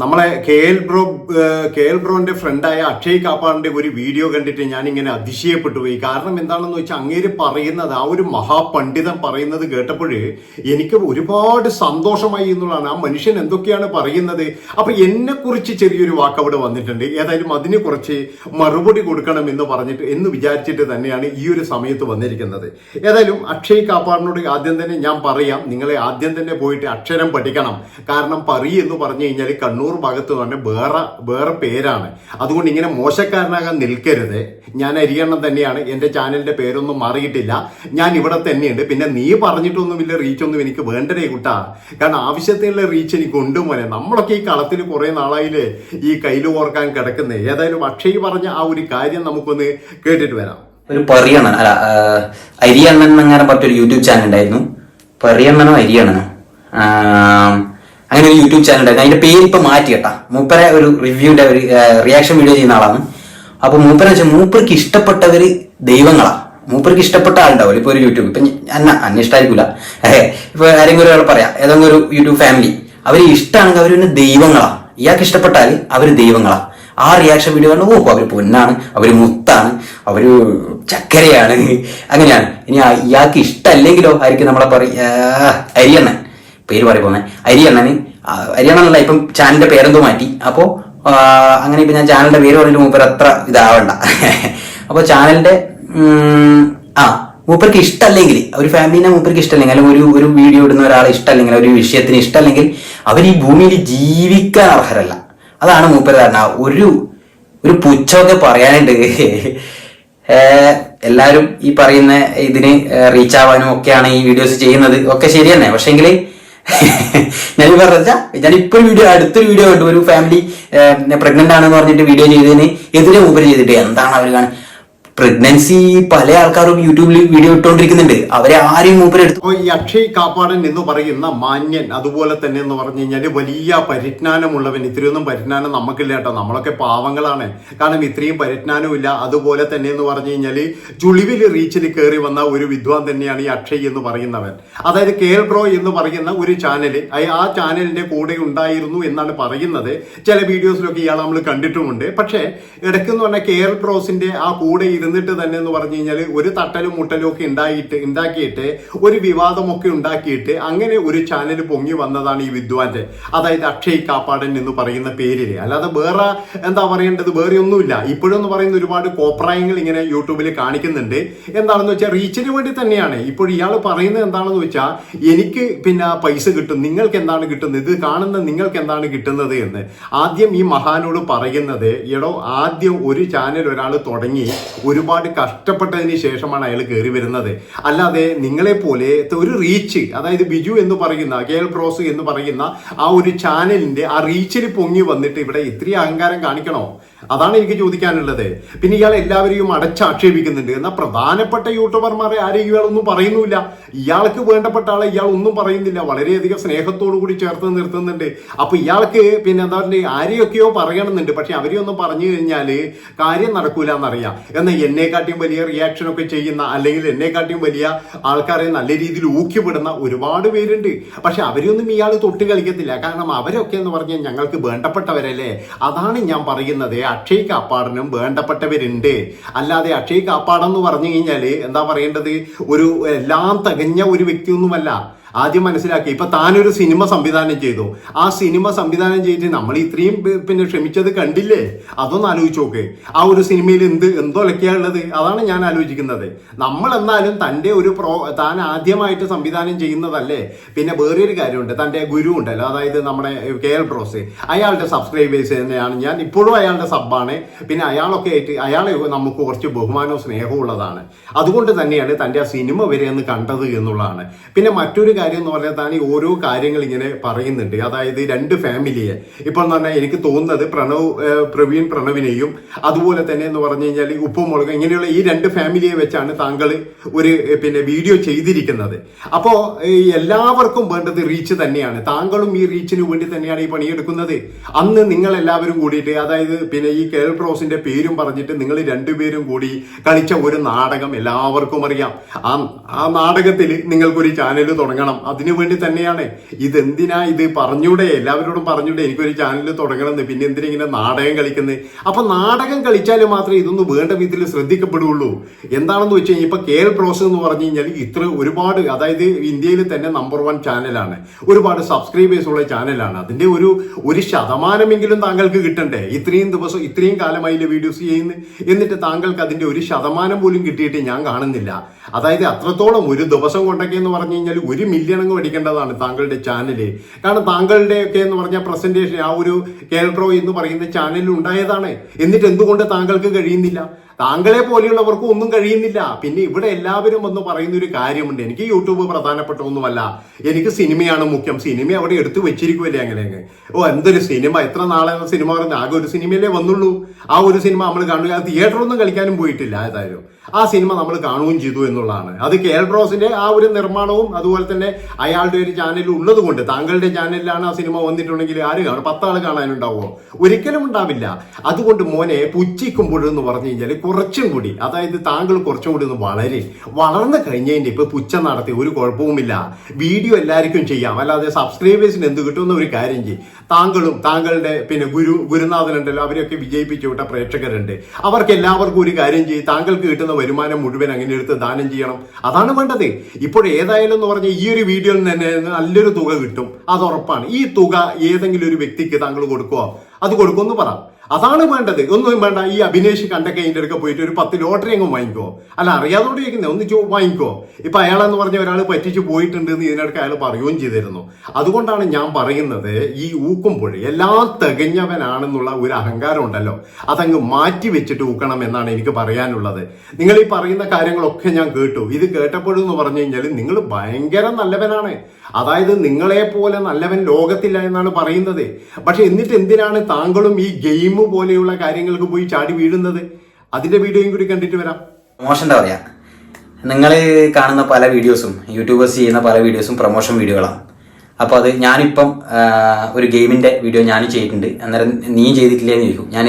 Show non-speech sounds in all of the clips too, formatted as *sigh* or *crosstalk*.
നമ്മളെ K L bro K L ബ്രോന്റെ ഫ്രണ്ടായ അക്ഷയ് കാപ്പാറിന്റെ ഒരു വീഡിയോ കണ്ടിട്ട് ഞാൻ ഇങ്ങനെ അതിശയപ്പെട്ടു പോയി. കാരണം എന്താണെന്ന് വെച്ചാൽ അങ്ങേര് പറയുന്നത് ആ ഒരു മഹാപണ്ഡിതൻ പറയുന്നത് കേട്ടപ്പോൾ എനിക്ക് ഒരുപാട് സന്തോഷമായി എന്നുള്ളതാണ്. ആ മനുഷ്യൻ എന്തൊക്കെയാണ് പറയുന്നത്? അപ്പൊ എന്നെ കുറിച്ച് ചെറിയൊരു വാക്ക് അവിടെ വന്നിട്ടുണ്ട്. ഏതായാലും അതിനെ കുറിച്ച് മറുപടി കൊടുക്കണം എന്ന് പറഞ്ഞിട്ട് എന്ന് വിചാരിച്ചിട്ട് തന്നെയാണ് ഈ ഒരു സമയത്ത് വന്നിരിക്കുന്നത്. ഏതായാലും അക്ഷയ് കാപ്പാറിനോട് ആദ്യം തന്നെ ഞാൻ പറയാം. നിങ്ങളെ ആദ്യം തന്നെ പോയിട്ട് അക്ഷരം പഠിക്കണം. കാരണം പറി എന്ന് പറഞ്ഞു കഴിഞ്ഞാൽ കണ്ണൂർ ഭാഗത്ത് തന്നെ വേറെ വേറെ പേരാണ്. അതുകൊണ്ട് ഇങ്ങനെ മോശക്കാരനാകാൻ നിൽക്കരുത്. ഞാൻ അരിയണ്ണം തന്നെയാണ്. എന്റെ ചാനലിന്റെ പേരൊന്നും മാറിയിട്ടില്ല. ഞാൻ ഇവിടെ തന്നെയുണ്ട്. പിന്നെ നീ പറഞ്ഞിട്ടൊന്നും വലിയ റീച്ചൊന്നും എനിക്ക് വേണ്ടരേ കുട്ടാ. കാരണം ആവശ്യത്തിനുള്ള റീച്ച് എനിക്ക് ഉണ്ട് മോനെ. നമ്മളൊക്കെ ഈ കളത്തിൽ കുറേ നാളായി ഈ കയ്യിൽ ഓർക്കാൻ കിടക്കുന്നത് ഏതായാലും അക്ഷയ് പറഞ്ഞ ആ ഒരു കാര്യം നമുക്കൊന്ന് കേട്ടിട്ട് വരാം. ഒരു പെറിയണ്ണൻ. അല്ല അരിയണ്ണൻ എന്നങ്ങനെ പറഞ്ഞൊരു യൂട്യൂബ് ചാനൽ ഉണ്ടായിരുന്നു. പെറിയണ്ണനോ അരിയണ്ണനോ? അങ്ങനെ ഒരു യൂട്യൂബ് ചാനൽ ഉണ്ടായിരുന്നു. അതിന്റെ പേര് ഇപ്പൊ മാറ്റി കേട്ടാ. മൂപ്പരെ ഒരു റിവ്യൂന്റെ ഒരു റിയാക്ഷൻ വീഡിയോ ചെയ്യുന്ന ആളാണ്. അപ്പൊ മൂപ്പരെ വെച്ചാൽ മൂപ്പർക്ക് ഇഷ്ടപ്പെട്ടവര് ദൈവങ്ങളാ. മൂപ്പർക്ക് ഇഷ്ടപ്പെട്ട ആളുണ്ടാവില്ല ഇപ്പൊ ഒരു യൂട്യൂബ് ഇപ്പൊ അന്ന അന്ന ഇഷ്ടമായിരിക്കില്ല ഇപ്പൊ ആരെങ്കിലും ഒരാൾ പറയാം ഏതെങ്കിലും ഒരു യൂട്യൂബ് ഫാമിലി അവർ ഇഷ്ടമാണെങ്കിൽ അവർ പിന്നെ ദൈവങ്ങളാ. ഇയാൾക്ക് ഇഷ്ടപ്പെട്ടാൽ അവർ ദൈവങ്ങളാ. ആ റിയാക്ഷൻ വീഡിയോ കണ്ട് ഓ അവർ പൊന്നാണ് അവർ മുത്താണ് അവർ ചക്കരയാണ്. അങ്ങനെയാണ്. ഇനി ഇയാൾക്ക് ഇഷ്ടമല്ലെങ്കിലോ ആയിരിക്കും നമ്മളെ പറയ അരിയണ്ണൻ പേര് പറയുമ്പോൾ അരിയണ്ണന്. ആ, അരിയണ്ണനല്ല ഇപ്പം ചാനലിന്റെ പേരെന്തോ മാറ്റി. അപ്പോ അങ്ങനെ ഇപ്പം ഞാൻ ചാനലിന്റെ പേര് പറഞ്ഞിട്ട് മൂപ്പർ അത്ര ഇതാവണ്ട. *laughs* അപ്പൊ ചാനലിന്റെ ആ മൂപ്പർക്ക് ഇഷ്ടമല്ലെങ്കിൽ ഒരു ഫാമിലിനെ മൂപ്പർക്ക് ഇഷ്ടമല്ലെങ്കിൽ അല്ലെങ്കിൽ ഒരു ഒരു വീഡിയോ ഇടുന്ന ഒരാളെ ഇഷ്ടമല്ലെങ്കിൽ ഒരു വിഷയത്തിന് ഇഷ്ടമല്ലെങ്കിൽ അവർ ഈ ഭൂമിയിൽ ജീവിക്കാൻ അർഹരല്ല. അതാണ് മൂപ്പർ ധാരണ. ഒരു ഒരു പുച്ഛമൊക്കെ പറയാനുണ്ട്. *laughs* എല്ലാവരും ഈ പറയുന്ന ഇതിന് റീച്ച് ആവാനും ഒക്കെയാണ് ഈ വീഡിയോസ് ചെയ്യുന്നത്. ഒക്കെ ശരി പക്ഷെങ്കിൽ ഞാൻ പറഞ്ഞ ഞാൻ ഇപ്പൊ വീഡിയോ അടുത്തൊരു വീഡിയോ കണ്ടു. ഒരു ഫാമിലി പ്രഗ്നന്റ് ആണെന്ന് പറഞ്ഞിട്ട് വീഡിയോ ചെയ്തതിന് എതിരെ മൂപ്പര് ചെയ്തിട്ട് എന്താണ് അവർ കാണുന്നത് പ്രഗ്നൻസി പല ആൾക്കാരും യൂട്യൂബിൽ വീഡിയോ ഇട്ടുകൊണ്ടിരിക്കുന്നുണ്ട് അവരെ ആരെയും മൂപ്പരെടുത്തു ഈ അക്ഷയ് കാപ്പാടൻ എന്ന് പറയുന്ന മാന്യൻ അതുപോലെ തന്നെ എന്ന് പറഞ്ഞു കഴിഞ്ഞാൽ വലിയ പരിജ്ഞാനമുള്ളവൻ. ഇത്രയൊന്നും പരിജ്ഞാനം നമുക്കില്ല കേട്ടോ. നമ്മളൊക്കെ പാവങ്ങളാണ്. കാരണം ഇത്രയും പരിജ്ഞാനമില്ല അതുപോലെ തന്നെ എന്ന് പറഞ്ഞു കഴിഞ്ഞാൽ ചുളിവിൽ റീച്ചിൽ കയറി വന്ന ഒരു വിദ്വാൻ തന്നെയാണ് ഈ അക്ഷയ് എന്ന് പറയുന്നവൻ. അതായത് കേൾ ബ്രോ എന്ന് പറയുന്ന ഒരു ചാനൽ ആ ചാനലിന്റെ കൂടെ ഉണ്ടായിരുന്നു എന്നാണ് പറയുന്നത്. ചില വീഡിയോസിലൊക്കെ ഇയാൾ നമ്മൾ കണ്ടിട്ടുമുണ്ട്. പക്ഷേ ഇടയ്ക്കെന്ന് പറഞ്ഞാൽ കേൾ ബ്രോസിന്റെ ആ കൂടെ ഇരുന്നിട്ട് തന്നെ എന്ന് പറഞ്ഞു കഴിഞ്ഞാൽ ഒരു തട്ടലും മുട്ടലും ഒക്കെ ഉണ്ടായിട്ട് ഉണ്ടാക്കിയിട്ട് ഒരു വിവാദമൊക്കെ ഉണ്ടാക്കിയിട്ട് അങ്ങനെ ഒരു ചാനൽ പൊങ്ങി വന്നതാണ് ഈ വിദ്വാന്റെ. അതായത് അക്ഷയ് കാപ്പാടൻ എന്ന് പറയുന്ന പേരിൽ അല്ലാതെ വേറെ എന്താ പറയേണ്ടത്? വേറെ ഒന്നുമില്ല. ഇപ്പോഴെന്ന് പറയുന്ന ഒരുപാട് കോപ്രായങ്ങൾ ഇങ്ങനെ യൂട്യൂബിൽ കാണിക്കുന്നുണ്ട്. എന്താണെന്ന് വെച്ചാൽ റീച്ചിന് വേണ്ടി തന്നെയാണ്. ഇപ്പോൾ ഇയാൾ പറയുന്നത് എന്താണെന്ന് വെച്ചാൽ എനിക്ക് പിന്നെ പൈസ കിട്ടും. നിങ്ങൾക്ക് എന്താണ് കിട്ടുന്നത്? ഇത് കാണുന്ന നിങ്ങൾക്ക് എന്താണ് കിട്ടുന്നത് എന്ന്. ആദ്യം ഈ മഹാനോട് പറയുന്നത് എടോ ആദ്യം ഒരു ചാനൽ ഒരാൾ തുടങ്ങി ഒരുപാട് കഷ്ടപ്പെട്ടതിന് ശേഷമാണ് അയാൾ കയറി വരുന്നത്. അല്ലാതെ നിങ്ങളെ പോലെ ഒരു റീച്ച് അതായത് ബിജു എന്ന് പറയുന്ന കേൾ ബ്രോസ് എന്ന് പറയുന്ന ആ ഒരു ചാനലിന്റെ ആ റീച്ചിൽ പൊങ്ങി വന്നിട്ട് ഇവിടെ ഇത്രയും അഹങ്കാരം കാണിക്കണോ? അതാണ് എനിക്ക് ചോദിക്കാനുള്ളത്. പിന്നെ ഇയാൾ എല്ലാവരെയും അടച്ചാക്ഷേപിക്കുന്നുണ്ട്. എന്നാൽ പ്രധാനപ്പെട്ട യൂട്യൂബർമാരെ ആരെയും ഇയാളൊന്നും പറയുന്നില്ല ഇയാൾക്ക് വേണ്ടപ്പെട്ട ആളെ ഇയാൾ ഒന്നും പറയുന്നില്ല. വളരെയധികം സ്നേഹത്തോടു കൂടി ചേർത്ത് നിർത്തുന്നുണ്ട്. അപ്പൊ ഇയാൾക്ക് പിന്നെ എന്താ പറയുക ആരെയൊക്കെയോ പറയണമെന്നുണ്ട്. പക്ഷെ അവരെയൊന്നും പറഞ്ഞു കഴിഞ്ഞാൽ കാര്യം നടക്കൂല എന്നറിയാം എന്നാൽ എന്നെക്കാട്ടിയും വലിയ റിയാക്ഷൻ ഒക്കെ ചെയ്യുന്ന അല്ലെങ്കിൽ എന്നെക്കാട്ടിയും വലിയ ആൾക്കാരെ നല്ല രീതിയിൽ ഊക്കിവിടുന്ന ഒരുപാട് പേരുണ്ട്. പക്ഷെ അവരെയൊന്നും ഇയാൾ തൊട്ട് കളിക്കത്തില്ല. കാരണം അവരൊക്കെ എന്ന് പറഞ്ഞാൽ ഞങ്ങൾക്ക് വേണ്ടപ്പെട്ടവരല്ലേ. അതാണ് ഞാൻ പറയുന്നത്. അക്ഷയ് കാപ്പാടനും വേണ്ടപ്പെട്ടവരുണ്ട്. അല്ലാതെ അക്ഷയ് കാപ്പാടെന്ന് പറഞ്ഞു കഴിഞ്ഞാൽ എന്താ പറയേണ്ടത്? ഒരു എല്ലാം തികഞ്ഞ ഒരു വ്യക്തിയൊന്നുമല്ല. ആദ്യം മനസ്സിലാക്കി. ഇപ്പൊ താനൊരു സിനിമ സംവിധാനം ചെയ്തു. ആ സിനിമ സംവിധാനം ചെയ്തിട്ട് നമ്മൾ ഇത്രയും പിന്നെ ക്ഷമിച്ചത് കണ്ടില്ലേ? അതൊന്ന് ആലോചിച്ച് നോക്ക്. ആ ഒരു സിനിമയിൽ എന്ത് എന്തൊലക്കെയാ ഉള്ളത്? അതാണ് ഞാൻ ആലോചിക്കുന്നത്. നമ്മൾ എന്നാലും തന്റെ ഒരു പ്രോ താൻ ആദ്യമായിട്ട് സംവിധാനം ചെയ്യുന്നതല്ലേ? പിന്നെ വേറൊരു കാര്യമുണ്ട്. തന്റെ ഗുരു ഉണ്ടല്ലോ. അതായത് നമ്മുടെ കെ എൽ ബ്രോസ്. അയാളുടെ സബ്സ്ക്രൈബേഴ്സ് തന്നെയാണ്. ഞാൻ ഇപ്പോഴും അയാളുടെ സബ്ബാണ് പിന്നെ അയാളൊക്കെ ആയിട്ട് അയാളെ നമുക്ക് കുറച്ച് ബഹുമാനവും സ്നേഹവും ഉള്ളതാണ്. അതുകൊണ്ട് തന്നെയാണ് തന്റെ ആ സിനിമ വരെ അന്ന് കണ്ടത് എന്നുള്ളതാണ്. പിന്നെ മറ്റൊരു കാര്യം എന്ന് പറഞ്ഞാൽ ഈ ഓരോ കാര്യങ്ങൾ ഇങ്ങനെ പറയുന്നുണ്ട്. അതായത് രണ്ട് ഫാമിലിയെ ഇപ്പോൾ എന്ന് പറഞ്ഞാൽ എനിക്ക് തോന്നുന്നത് പ്രണവ് പ്രവീൺ പ്രണവിനെയും അതുപോലെ തന്നെ എന്ന് പറഞ്ഞു കഴിഞ്ഞാൽ ഉപ്പും മുളകും ഇങ്ങനെയുള്ള ഈ രണ്ട് ഫാമിലിയെ വെച്ചാണ് താങ്കൾ ഒരു പിന്നെ വീഡിയോ ചെയ്തിരിക്കുന്നത്. അപ്പോ എല്ലാവർക്കും വേണ്ടത് റീച്ച് തന്നെയാണ്. താങ്കളും ഈ റീച്ചിന് വേണ്ടി തന്നെയാണ് ഈ പണിയെടുക്കുന്നത്. അന്ന് നിങ്ങൾ എല്ലാവരും കൂടിയിട്ട് അതായത് പിന്നെ ഈ കേൾ പ്രോസിന്റെ പേരും പറഞ്ഞിട്ട് നിങ്ങൾ രണ്ടുപേരും കൂടി കളിച്ച ഒരു നാടകം എല്ലാവർക്കും അറിയാം. ആ ആ നാടകത്തിൽ നിങ്ങൾക്കൊരു ചാനൽ തുടങ്ങണം. വേണം അതിനു വേണ്ടി തന്നെയാണ്. ഇതെന്തിനാ ഇത് പറഞ്ഞൂടെ? എല്ലാവരോടും പറഞ്ഞൂടെ? എനിക്കൊരു ചാനൽ തുടങ്ങണമെന്ന്. പിന്നെ എന്തിനാ ഇങ്ങനെ നാടകം കളിക്കുന്നത് അപ്പൊ നാടകം കളിച്ചാൽ മാത്രമേ ഇതൊന്നും വേണ്ട വിധത്തിൽ ശ്രദ്ധിക്കപ്പെടുകയുള്ളൂ എന്താണെന്ന് വെച്ച് കഴിഞ്ഞാൽ ഇപ്പൊ എൽ പ്രോസ് എന്ന് പറഞ്ഞു കഴിഞ്ഞാൽ ഇത്ര ഒരുപാട് അതായത് ഇന്ത്യയിൽ തന്നെ നമ്പർ വൺ ചാനലാണ് ഒരുപാട് സബ്സ്ക്രൈബേഴ്സ് ഉള്ള ചാനലാണ് അതിന്റെ ഒരു ഒരു ശതമാനമെങ്കിലും താങ്കൾക്ക് കിട്ടണ്ടേ? ഇത്രയും ദിവസം ഇത്രയും കാലമായില്ലേ വീഡിയോസ് ചെയ്യുന്നു? എന്നിട്ട് താങ്കൾക്ക് അതിന്റെ ഒരു ശതമാനം പോലും കിട്ടിയിട്ട് ഞാൻ കാണുന്നില്ല. അതായത് അത്രത്തോളം ഒരു ദിവസം കൊണ്ടൊക്കെ എന്ന് പറഞ്ഞു കഴിഞ്ഞാൽ ഒരു മില്യൺ അങ്ങ് മേടിക്കേണ്ടതാണ് താങ്കളുടെ ചാനൽ. കാരണം താങ്കളുടെ ഒക്കെ എന്ന് പറഞ്ഞ പ്രസന്റേഷൻ ആ ഒരു കേൾട്രോ എന്ന് പറയുന്ന ചാനലിൽ ഉണ്ടായതാണ്. എന്നിട്ട് എന്തുകൊണ്ട് താങ്കൾക്ക് കഴിയുന്നില്ല? താങ്കളെ പോലെയുള്ളവർക്കും ഒന്നും കഴിയുന്നില്ല. പിന്നെ ഇവിടെ എല്ലാവരും ഒന്ന് പറയുന്ന ഒരു കാര്യമുണ്ട്. എനിക്ക് യൂട്യൂബ് പ്രധാനപ്പെട്ട ഒന്നുമല്ല. എനിക്ക് സിനിമയാണ് മുഖ്യം. സിനിമ അവിടെ എടുത്തു വെച്ചിരിക്കുമല്ലേ അങ്ങനെ അങ്ങ്. ഓ എന്തൊരു സിനിമ. എത്ര നാളെ സിനിമ പറഞ്ഞ ആകെ ഒരു സിനിമയിലേ വന്നുള്ളൂ? ആ ഒരു സിനിമ നമ്മൾ കാണുക. തിയേറ്ററൊന്നും കളിക്കാനും പോയിട്ടില്ല ഏതായാലും. ആ സിനിമ നമ്മൾ കാണുകയും ചെയ്തു എന്നുള്ളതാണ്. അത് കെ എൽ ബ്രോസിന്റെ ആ ഒരു നിർമ്മാണവും അതുപോലെ തന്നെ അയാളുടെ ഒരു ചാനൽ ഉള്ളത് കൊണ്ട് താങ്കളുടെ ചാനലിലാണ് ആ സിനിമ വന്നിട്ടുണ്ടെങ്കിൽ ആര് കാണും? പത്താൾ കാണാനുണ്ടാവുമോ? ഒരിക്കലും ഉണ്ടാവില്ല. അതുകൊണ്ട് മോനെ പുച്ഛിക്കുമ്പോഴെന്ന് പറഞ്ഞു കഴിഞ്ഞാൽ കുറച്ചും കൂടി അതായത് താങ്കൾ കുറച്ചും കൂടി ഒന്ന് വളരെ വളർന്നു കഴിഞ്ഞതിന്റെ ഇപ്പോൾ പുച്ഛം നടത്തി ഒരു കുഴപ്പവുമില്ല. വീഡിയോ എല്ലാവർക്കും ചെയ്യാം. അല്ലാതെ സബ്സ്ക്രൈബേഴ്സിന് എന്ത് കിട്ടുന്ന ഒരു കാര്യം ചെയ്യും. താങ്കളും താങ്കളുടെ പിന്നെ ഗുരു ഗുരുനാഥനുണ്ടല്ലോ അവരെയൊക്കെ വിജയിപ്പിച്ചു വിട്ട പ്രേക്ഷകരുണ്ട്. അവർക്ക് എല്ലാവർക്കും ഒരു കാര്യം ചെയ്യും. താങ്കൾക്ക് കിട്ടുന്ന വരുമാനം മുഴുവൻ അങ്ങനെ എടുത്ത് ദാനം ചെയ്യണം. അതാണ് വേണ്ടത്. ഇപ്പോൾ ഏതായാലും എന്ന് പറഞ്ഞാൽ ഈ ഒരു വീഡിയോയിൽ തന്നെ നല്ലൊരു തുക കിട്ടും. അത് ഉറപ്പാണ്. ഈ തുക ഏതെങ്കിലും ഒരു വ്യക്തിക്ക് താങ്കൾ കൊടുക്കുമോ അത് കൊടുക്കുമെന്ന് പറ. അതാണ് വേണ്ടത്. ഒന്നും വേണ്ട. ഈ അഭിനേഷ് കണ്ടൊക്കെ അതിന്റെ അടുക്ക പോയിട്ട് ഒരു പത്ത് ലോട്ടറി അങ്ങ് വാങ്ങിക്കോ. അല്ല അറിയാതോടെ ചോദിക്കുന്നത് ഒന്ന് ചോ വാങ്ങിക്കോ. ഇപ്പം അയാളെന്ന് പറഞ്ഞ ഒരാൾ പറ്റിച്ച് പോയിട്ടുണ്ട് എന്ന് ഇതിനിടയ്ക്ക് അയാൾ പറയുകയും ചെയ്തിരുന്നു. അതുകൊണ്ടാണ് ഞാൻ പറയുന്നത് ഈ ഊക്കുമ്പോൾ എല്ലാം തികഞ്ഞവനാണെന്നുള്ള ഒരു അഹങ്കാരം ഉണ്ടല്ലോ. അതങ്ങ് മാറ്റി വെച്ചിട്ട് ഊക്കണം എന്നാണ് എനിക്ക് പറയാനുള്ളത്. നിങ്ങൾ ഈ പറയുന്ന കാര്യങ്ങളൊക്കെ ഞാൻ കേട്ടു. ഇത് കേട്ടപ്പോഴെന്ന് പറഞ്ഞു കഴിഞ്ഞാൽ നിങ്ങൾ ഭയങ്കര നല്ലവനാണ്. അതായത് നിങ്ങളെ പോലെ നല്ലവൻ ലോകത്തില്ല എന്നാണ് പറയുന്നത്. പക്ഷെ എന്നിട്ട് എന്തിനാണ് താങ്കളും ഈ ഗെയിം പോലെയുള്ള കാര്യങ്ങൾക്ക് പോയി ചാടി വീഴുന്നത്? അതിന്റെ വീഡിയോയും കൂടി കണ്ടിട്ട് വരാം. പ്രൊമോഷന്റെ പറയാ. നിങ്ങൾ കാണുന്ന പല വീഡിയോസും യൂട്യൂബേഴ്സ് ചെയ്യുന്ന പല വീഡിയോസും പ്രൊമോഷൻ വീഡിയോകളാണ്. അപ്പോൾ അത് ഞാനിപ്പം ഒരു ഗെയിമിന്റെ വീഡിയോ ഞാൻ ചെയ്തിട്ടുണ്ട്. അന്നേരം നീ ചെയ്തിട്ടില്ലേ എന്ന് ചോദിക്കും. ഞാൻ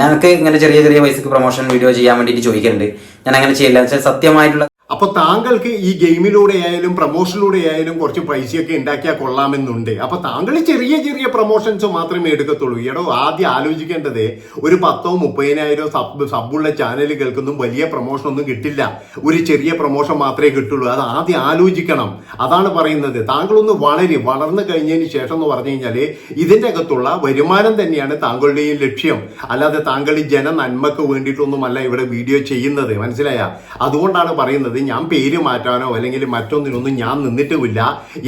ഞങ്ങൾക്ക് ഇങ്ങനെ ചെറിയ ചെറിയ പൈസക്ക് പ്രൊമോഷൻ വീഡിയോ ചെയ്യാൻ വേണ്ടിയിട്ട് ചോദിക്കുന്നുണ്ട് ഞാൻ അങ്ങനെ ചെയ്യില്ല എന്ന് വെച്ചാൽ സത്യമായിട്ടുള്ള അപ്പൊ താങ്കൾക്ക് ഈ ഗെയിമിലൂടെ ആയാലും പ്രൊമോഷനിലൂടെ ആയാലും കുറച്ച് പൈസയൊക്കെ ഉണ്ടാക്കിയാൽ കൊള്ളാമെന്നുണ്ട്. അപ്പൊ താങ്കൾ ചെറിയ ചെറിയ പ്രൊമോഷൻസ് മാത്രമേ എടുക്കത്തുള്ളൂ. ഈടോ ആദ്യം ആലോചിക്കേണ്ടത് ഒരു പത്തോ മുപ്പതിനായിരോ സബ് സബുള്ള ചാനലുകൾക്കൊന്നും വലിയ പ്രൊമോഷൻ ഒന്നും കിട്ടില്ല. ഒരു ചെറിയ പ്രൊമോഷൻ മാത്രമേ കിട്ടുള്ളൂ. അത് ആദ്യം ആലോചിക്കണം. അതാണ് പറയുന്നത്. താങ്കളൊന്ന് വളരെ വളർന്നു കഴിഞ്ഞതിന് ശേഷം എന്ന് പറഞ്ഞു കഴിഞ്ഞാൽ ഇതിന്റെ അകത്തുള്ള വരുമാനം തന്നെയാണ് താങ്കളുടെയും ലക്ഷ്യം. അല്ലാതെ താങ്കൾ ജന നന്മക്ക് വേണ്ടിയിട്ടൊന്നുമല്ല ഇവിടെ വീഡിയോ ചെയ്യുന്നത്. മനസ്സിലായ? അതുകൊണ്ടാണ് പറയുന്നത് ഞാൻ പേര് മാറ്റാനോ അല്ലെങ്കിൽ മറ്റൊന്നിനൊന്നും ഞാൻ നിന്നിട്ടുമില്ല.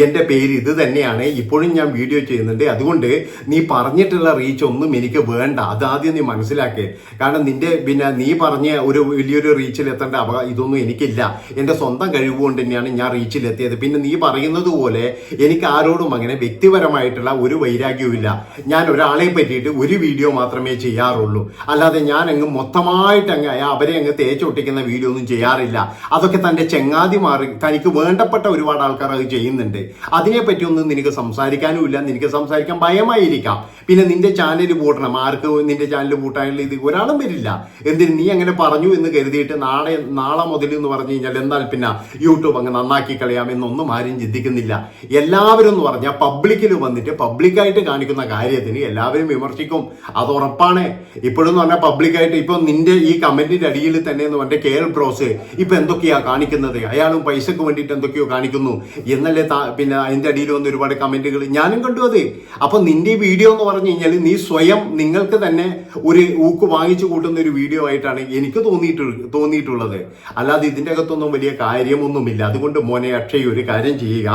എന്റെ പേര് ഇത് തന്നെയാണ്. ഇപ്പോഴും ഞാൻ വീഡിയോ ചെയ്യുന്നുണ്ട്. അതുകൊണ്ട് നീ പറഞ്ഞിട്ടുള്ള റീച്ച് ഒന്നും എനിക്ക് വേണ്ട. അതാദ്യം നീ മനസ്സിലാക്കേ. കാരണം നിന്റെ പിന്നെ നീ പറഞ്ഞ ഒരു വലിയൊരു റീച്ചിൽ എത്തേണ്ട അവ ഇതൊന്നും എനിക്കില്ല. എന്റെ സ്വന്തം കഴിവ് കൊണ്ട് തന്നെയാണ് ഞാൻ റീച്ചിൽ എത്തിയത്. പിന്നെ നീ പറയുന്നത് പോലെ എനിക്ക് ആരോടും അങ്ങനെ വ്യക്തിപരമായിട്ടുള്ള ഒരു വൈരാഗ്യവും ഇല്ല. ഞാൻ ഒരാളെ പറ്റിയിട്ട് ഒരു വീഡിയോ മാത്രമേ ചെയ്യാറുള്ളൂ. അല്ലാതെ ഞാൻ അങ്ങ് മൊത്തമായിട്ട് അങ്ങ് അവരെ അങ്ങ് തേച്ചൊട്ടിക്കുന്ന വീഡിയോ ഒന്നും ചെയ്യാറില്ല. അതൊക്കെ തന്റെ ചെങ്ങാതിമാർ തനിക്ക് വേണ്ടപ്പെട്ട ഒരുപാട് ആൾക്കാർ അത് ചെയ്യുന്നുണ്ട്. അതിനെപ്പറ്റി ഒന്നും നിനക്ക് സംസാരിക്കാനും ഇല്ല. നിനക്ക് സംസാരിക്കാൻ ഭയമായിരിക്കാം. പിന്നെ നിന്റെ ചാനൽ പൂട്ടണം. ആർക്ക് നിന്റെ ചാനൽ പൂട്ടാനുള്ള ഇത് ഒരാളും വരില്ല. എന്തിന് നീ അങ്ങനെ പറഞ്ഞു എന്ന് കരുതിയിട്ട് നാളെ നാളെ മുതൽ എന്ന് പറഞ്ഞു കഴിഞ്ഞാൽ എന്നാൽ പിന്നെ യൂട്യൂബ് അങ്ങ് നന്നാക്കി കളയാം എന്നൊന്നും ആരും ചിന്തിക്കുന്നില്ല. എല്ലാവരും എന്ന് പറഞ്ഞാൽ പബ്ലിക്കിൽ വന്നിട്ട് പബ്ലിക്കായിട്ട് കാണിക്കുന്ന കാര്യത്തിന് എല്ലാവരും വിമർശിക്കും. അത് ഉറപ്പാണ്. ഇപ്പോഴെന്ന് പറഞ്ഞാൽ പബ്ലിക്കായിട്ട് ഇപ്പൊ നിന്റെ ഈ കമന്റിന്റെ അടിയിൽ തന്നെ എന്ന് പറഞ്ഞ കെ എൽ ബ്രോസ് ഇപ്പൊ എന്തൊക്കെയാ കാണിക്കുന്നത്. അയാളും പൈസക്ക് വേണ്ടിയിട്ട് എന്തൊക്കെയോ കാണിക്കുന്നു. എന്നല്ലേ പിന്നെ അതിന്റെ അടിയിൽ വന്ന് ഒരുപാട് കമന്റുകൾ ഞാനും കണ്ടു അത്. അപ്പൊ നിന്റെ വീഡിയോ എന്ന് പറഞ്ഞു കഴിഞ്ഞാൽ നീ സ്വയം നിങ്ങൾക്ക് തന്നെ ഒരു ഊക്ക് വാങ്ങിച്ചു കൂട്ടുന്ന ഒരു വീഡിയോ ആയിട്ടാണ് എനിക്ക് തോന്നിയിട്ട് തോന്നിയിട്ടുള്ളത്. അല്ലാതെ ഇതിന്റെ അകത്തൊന്നും വലിയ കാര്യമൊന്നുമില്ല. അതുകൊണ്ട് മോനെ അക്ഷയ് ഒരു കാര്യം ചെയ്യുക.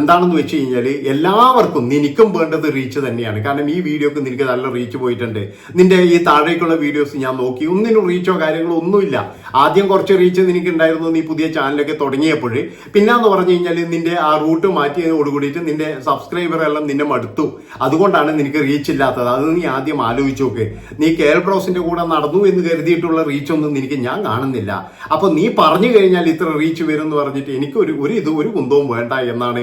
എന്താണെന്ന് വെച്ച് കഴിഞ്ഞാൽ എല്ലാവർക്കും നിനക്കും വേണ്ടത് റീച്ച് തന്നെയാണ്. കാരണം ഈ വീഡിയോക്ക് നിനക്ക് നല്ല റീച്ച് പോയിട്ടുണ്ട്. നിന്റെ ഈ താഴേക്കുള്ള വീഡിയോസ് ഞാൻ നോക്കി. ഒന്നിനും റീച്ചോ കാര്യങ്ങളോ ഒന്നുമില്ല. ആദ്യം കുറച്ച് റീച്ച് നിനക്ക് ഉണ്ടായിരുന്നു നീ പുതിയ ചാനലൊക്കെ തുടങ്ങിയപ്പോൾ പിന്നെ എന്ന് പറഞ്ഞു കഴിഞ്ഞാൽ നിന്റെ ആ റൂട്ട് മാറ്റിയതോട് കൂടിയിട്ട് നിന്റെ സബ്സ്ക്രൈബർ എല്ലാം നിന്നെ മടുത്തു. അതുകൊണ്ടാണ് നിനക്ക് റീച്ച് ഇല്ലാത്തത്. അത് നീ ആദ്യം ആലോചിച്ച് നോക്ക്. നീ കെയർ ബ്രോസിന്റെ കൂടെ നടന്നു എന്ന് കരുതിയിട്ടുള്ള റീച്ച് ഒന്നും നിനക്ക് ഞാൻ കാണുന്നില്ല. അപ്പൊ നീ പറഞ്ഞു കഴിഞ്ഞാൽ ഇത്ര റീച്ച് വരും എന്ന് പറഞ്ഞിട്ട് എനിക്ക് ഒരു ഒരു ഇത് ഒരു കുന്തവും വേണ്ട എന്നാണ്